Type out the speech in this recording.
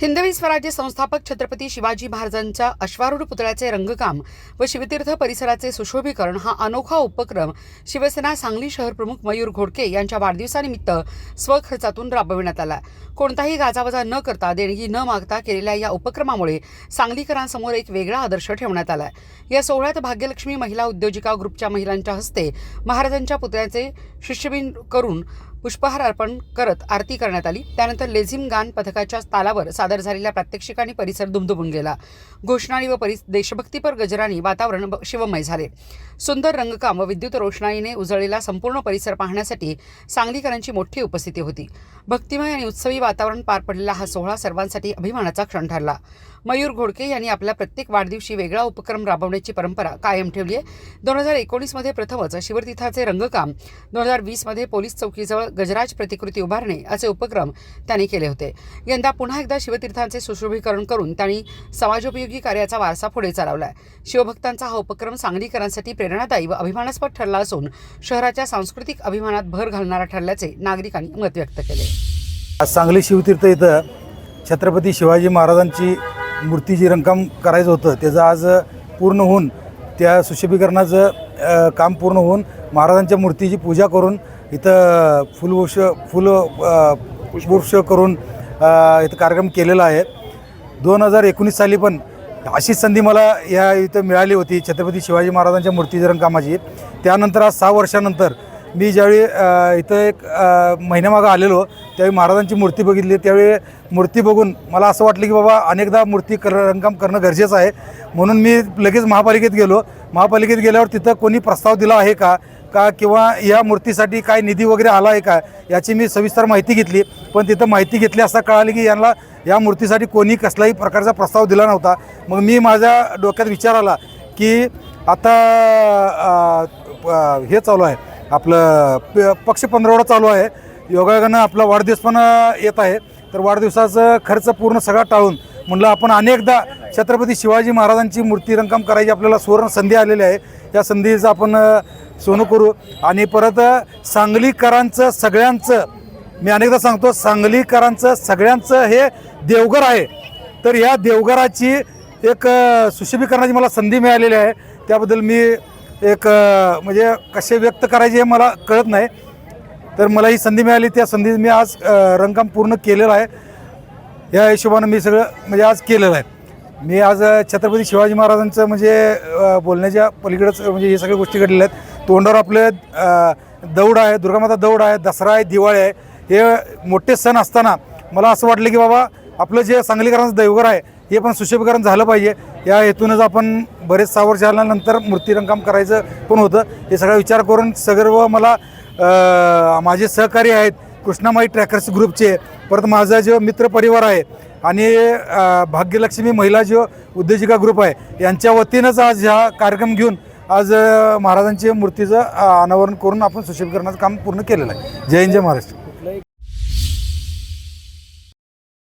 हिंदवी स्वराज्य संस्थापक छत्रपती शिवाजी महाराजांच्या अश्वारूढ पुतळ्याचे रंगकाम व शिवतीर्थ परिसराचे सुशोभीकरण हा अनोखा उपक्रम शिवसेना सांगली शहर प्रमुख मयूर घोडके यांच्या वाढदिवसानिमित्त स्वखर्चातून राबविण्यात आला. कोणताही गाजावाजा न करता देणगी न मागता केलेल्या या उपक्रमामुळे सांगलीकरांसमोर एक वेगळा आदर्श ठेवण्यात आला. या सोहळ्यात भाग्यलक्ष्मी महिला उद्योजिका ग्रुपच्या महिलांच्या हस्ते महाराजांच्या पुतळ्याचे शिष्यबीन करून पुष्पहार अर्पण करत आरती करण्यात आली. त्यानंतर लेझिम गान पथकाच्या तालावर सादर झालेल्या प्रात्यक्षिकांनी परिसर दुमदुमून गेला. घोषणाणी व परिस देशभक्तीपर गजरांनी वातावरण ब- शिवमय झाले. सुंदर रंगकाम व विद्युत रोषणाईने उजळलेला संपूर्ण परिसर पाहण्यासाठी सांगलीकरांची मोठी उपस्थिती होती. भक्तिमय आणि उत्सवी वातावरण पार पडलेला हा सोहळा सर्वांसाठी अभिमानाचा क्षण ठरला. मयूर घोडके यांनी आपल्या प्रत्येक वाढदिवशी वेगळा उपक्रम राबवण्याची परंपरा कायम ठेवली आहे. दोन हजार एकोणीसमध्ये प्रथमच शिवतीर्थाचे रंगकाम दोन हजार वीसमध्ये पोलीस चौकीजवळ गजराज प्रतिकृती उभारणे असे उपक्रम त्यांनी केले होते. यंदा पुन्हा एकदा शिवतीर्थांचे सुशोभीकरण करून त्यांनी समाजोपयोगी कार्याचा वारसा पुढे चालवला शिवभक्तांचा हा उपक्रम सांगलीकरांसाठी प्रेरणादायी व अभिमानास्पद ठरला असून शहराच्या सांस्कृतिक अभिमानात भर घालणारा ठरल्याचे नागरिकांनी मत व्यक्त केले. आज सांगली शिवतीर्थ इथं छत्रपती शिवाजी महाराजांची मूर्ती जी रंगकाम करायचं होतं त्याचं आज पूर्ण होऊन त्या सुशोभीकरणाचं काम पूर्ण होऊन महाराजांच्या मूर्तीची पूजा करून इथं फुलवृक्ष फुल पुष्पवृक्ष करून इथं कार्यक्रम केलेला आहे. दोन हजार एकोणीस साली पण अशीच संधी मला या इथं मिळाली होती छत्रपती शिवाजी महाराजांच्या मूर्ती कामाची. त्यानंतर आज सहा वर्षानंतर मी ज्यावेळी इथं एक महिन्यामागं आलेलो त्यावेळी महाराजांची मूर्ती बघितली. त्यावेळी मूर्ती बघून मला असं वाटलं की बाबा अनेकदा मूर्ती कर रंगकाम करणं गरजेचं आहे. म्हणून मी लगेच महापालिकेत गेलो. महापालिकेत गेल्यावर तिथं कोणी प्रस्ताव दिला आहे का? का किंवा या मूर्तीसाठी काय निधी वगैरे आला आहे का? याची मी सविस्तर माहिती घेतली. पण तिथं माहिती घेतली असता कळाली की यांना या मूर्तीसाठी कोणी कसलाही प्रकारचा प्रस्ताव दिला नव्हता. मग मी माझ्या डोक्यात विचार आला की आता हे चालू आहे. आपलं प- पक्ष पंधरवडा चालू आहे. योगायोगानं आपला वाढदिवस पण येत आहे. तर वाढदिवसाचं खर्च पूर्ण सगळा टाळून म्हणलं आपण अनेकदा छत्रपती शिवाजी महाराजांची मूर्ती रंगकाम करायची आपल्याला सुवर्ण संधी आलेली आहे. या संधीचं आपण सोनं करू. आणि परत सांगलीकरांचं सगळ्यांचं मी अनेकदा सांगतो सांगलीकरांचं सगळ्यांचं हे देवघर आहे. तर या देवघराची एक सुशोभीकरणाची मला संधी मिळालेली आहे. त्याबद्दल मी एक म्हणजे कसे व्यक्त करायचे हे मला कळत नाही. तर मला ही संधी मिळाली. त्या संधी मी आज रंगकाम पूर्ण केलेलं आहे. या हिशोबानं मी सगळं म्हणजे आज केलेलं आहे. मी आज छत्रपती शिवाजी महाराजांचं म्हणजे बोलण्याच्या पलीकडंच म्हणजे हे सगळ्या गोष्टी घडलेल्या आहेत. तोंडावर आपले दौड आहे दुर्गामाता दौड आहे दसरा आहे दिवाळी आहे. हे मोठे सण असताना मला असं वाटलं की बाबा आपलं जे सांगलीकरांचं दैवघर आहे हे पण सुशोभीकरण झालं पाहिजे. या हेतूनच आपण बरेच सहा वर्ष आल्यानंतर मूर्तीरंगकाम करायचं पण होतं. हे सगळा विचार करून सर्व मला माझे सहकारी आहेत कृष्णामाई ट्रॅकर्स ग्रुपचे परत माझा जो मित्र परिवार आहे आणि भाग्यलक्ष्मी महिला जो उद्योजिका ग्रुप आहे यांच्या वतीनंच आज हा कार्यक्रम घेऊन आज महाराजांच्या मूर्तीचं अनावरण करून आपण सुशोभीकरणाचं काम पूर्ण केलेलं आहे. जय हिंद जय महाराष्ट्र.